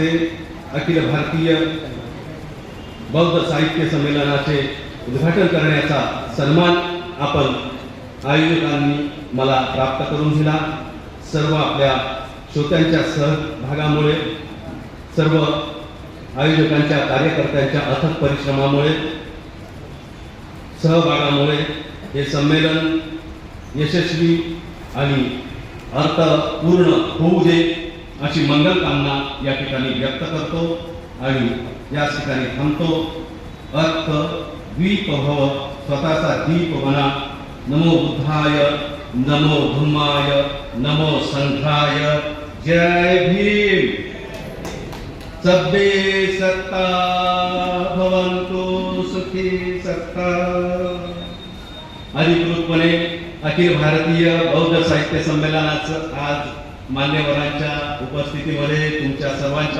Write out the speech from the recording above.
ते अखिल भारतीय बौद्ध साहित्य संमेलनाचे उद्घाटन करण्याचा सन्मान आपण आयोजकांनी मला प्राप्त करून दिला. सर्व आपल्या श्रोत्यांच्या सहभागामुळे सर्व आयोजकांच्या कार्यकर्त्यांच्या अथक परिश्रमामुळे सहभागामुळे हे संमेलन यशस्वी आणि अर्थपूर्ण होऊ दे. अशी मंगल कामना या ठिकाणी व्यक्त करतो आणि या ठिकाणी थांबतो. अर्थ द्वीप भव स्वतःचा दीप म्हणा नमो बुद्धाय नमो धम्माय नमो संघाय. जय भीम. सभ्ये सत्ता भवंतो सुखी सत्ता. अधिकृतपणे अखिल भारतीय बौद्ध साहित्य संमेलनाचं आज मान्यवरांच्या उपस्थितीमध्ये तुमच्या सर्वांच्या